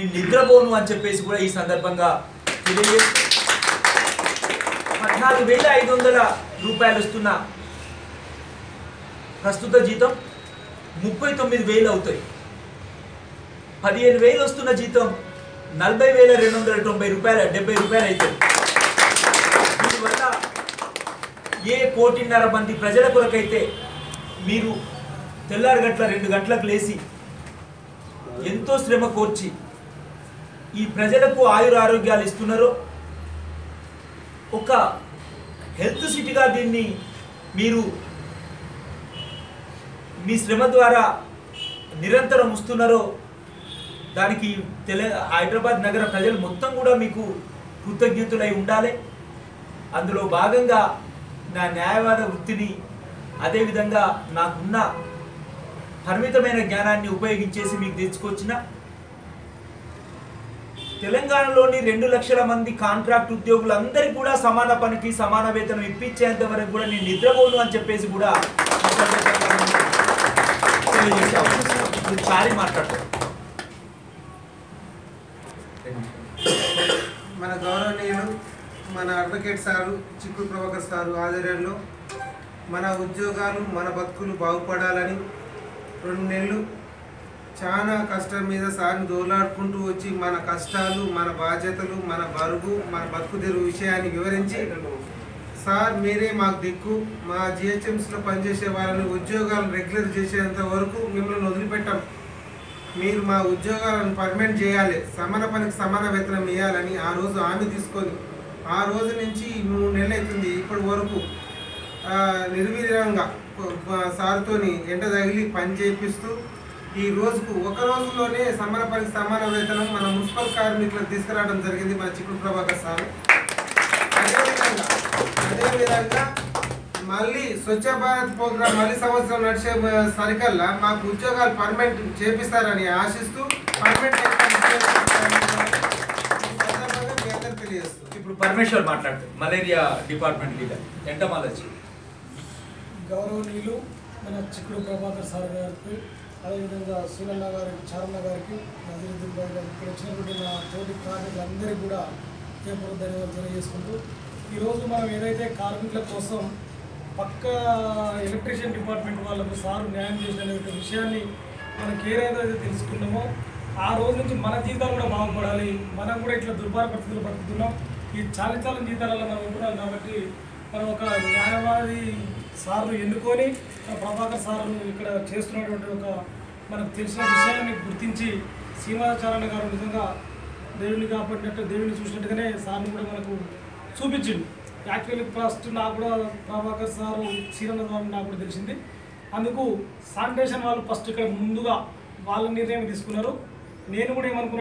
నేను నిద్రపోను అని చెప్పేసి కూడా ఈ సందర్భంగా తెలియజేస్తూ పద్నాలుగు వేల ఐదు వందల రూపాయలు వస్తున్న ప్రస్తుత జీతం ముప్పై తొమ్మిది వేలు అవుతాయి. పదిహేను వేలు వస్తున్న జీతం నలభై వేల రెండు వందల తొంభై రూపాయల డెబ్బై రూపాయలు అవుతాయి. దీనివల్ల ఏ కోటిన్నర మంది ప్రజల కొరకైతే మీరు తెల్లారి గంటల రెండు గంటలకు లేచి ఎంతో శ్రమ కోర్చి ఈ ప్రజలకు ఆయుర ఆరోగ్యాలు ఇస్తున్నారో? ఒక హెల్త్ సిటీగా దీన్ని మీరు మీ శ్రమ ద్వారా నిరంతరం వస్తున్నారో దానికి తెల హైదరాబాద్ నగర ప్రజలు మొత్తం కూడా మీకు కృతజ్ఞతులై ఉండాలి. అందులో భాగంగా నా న్యాయవాద వృత్తిని అదేవిధంగా నాకున్న పరిమితమైన జ్ఞానాన్ని ఉపయోగించేసి మీకు తెచ్చుకొచ్చిన తెలంగాణలోని రెండు లక్షల మంది కాంట్రాక్ట్ ఉద్యోగులందరికీ కూడా సమాన పనికి సమాన వేతనం ఇప్పించేంత వరకు కూడా నేను నిద్రపోను అని చెప్పేసి కూడా ఈ చారి మాట్లాడతాను మన గౌరవనీయులు మన అడ్వకేట్ సారు చిక్కు ప్రభాకర్ సారు ఆధ్వర్యంలో మన ఉద్యోగాలు మన బతుకులు బాగుపడాలని రెండు నెలలు చాలా కష్టం మీద సార్ని దోలాడుకుంటూ వచ్చి మన కష్టాలు మన బాధ్యతలు మన బరువు మన బతుకు తెరువు విషయాన్ని వివరించి సార్ మీరే మాకు దిక్కు మా జిహెచ్ఎంసీలో పనిచేసే వాళ్ళని ఉద్యోగాలు రెగ్యులర్ చేసేంత వరకు మిమ్మల్ని వదిలిపెట్టాం. మీరు మా ఉద్యోగాలను పర్మనెంట్ చేయాలి సమాన పనికి సమాన వేతనం ఇవ్వాలని ఆ రోజు హామీ తీసుకొని ఆ రోజు నుంచి మూడు నెలలు అవుతుంది ఇప్పటి వరకు. నిర్వీర్యంగా సార్తోని ఎండ తగిలి పని చేపిస్తూ ఈ రోజుకు ఒక రోజులోనే సమాన పనికి సమాన వేతనం మన మున్సిపల్ కార్మికులకు తీసుకురావడం జరిగింది మన చిక్కుడు ప్రభాకర్ సార్. అదేవిధంగా అదేవిధంగా మళ్ళీ స్వచ్ఛ భారత్ ప్రోగ్రామ్ మళ్ళీ సంవత్సరం నడిచే సరికల్లా మాకు ఉద్యోగాలు పర్మనెంట్ చేపిస్తారని ఆశిస్తూ పర్మనెంట్ ఇప్పుడు పరమేశ్వర్ మాట్లాడతారు మలేరియా డిపార్ట్మెంట్ లీడర్ ఎంటమాలజీ. గౌరవనీయులు మన చిక్కుడు ప్రభాకర్ సార్ గారికి అదేవిధంగా సూరన్న గారికి చారన్న గారికి నజరుద్దీన్ భాయ్ గారికి ఇక్కడ వచ్చినటువంటి నా తోటి కార్మికులందరికీ కూడా హృదయపూర్వక ధన్యవాదాలు తెలియజేసుకుంటూ ఈరోజు మనం ఏదైతే కార్మికుల కోసం పక్క ఎలక్ట్రీషియన్ డిపార్ట్మెంట్ వాళ్ళకు సారు న్యాయం చేసిన విషయాన్ని మనకి ఏదైతే తెలుసుకున్నామో ఆ రోజు నుంచి మన జీవితాలు కూడా బాగుపడాలి. మనం కూడా ఇట్లా దుర్భార పరిస్థితులు పడుతున్నాం ఈ చాలి చాలా జీతాలలో మనం ఉంటున్నాం కాబట్టి మనం ఒక న్యాయవాది సార్లు ఎన్నుకొని ఆ ప్రభాకర్ సార్లు ఇక్కడ చేస్తున్నటువంటి ఒక మనకు తెలిసిన విషయాన్ని గుర్తించి శ్రీనివాసాచార్య గారు నిజంగా దేవుని కాపాడినట్టు దేవుని చూసినట్టుగానే సార్ని కూడా మనకు చూపించిండు. యాక్చువల్లీ ఫస్ట్ నాకు కూడా ప్రభాకర్ సారు శ్రీరంగ స్వామి నాకు కూడా తెలిసింది. అందుకు శానిటేషన్ వాళ్ళు ఫస్ట్ ఇక్కడ ముందుగా వాళ్ళ నిర్ణయం తీసుకున్నారు. నేను కూడా ఏమనుకున్నాను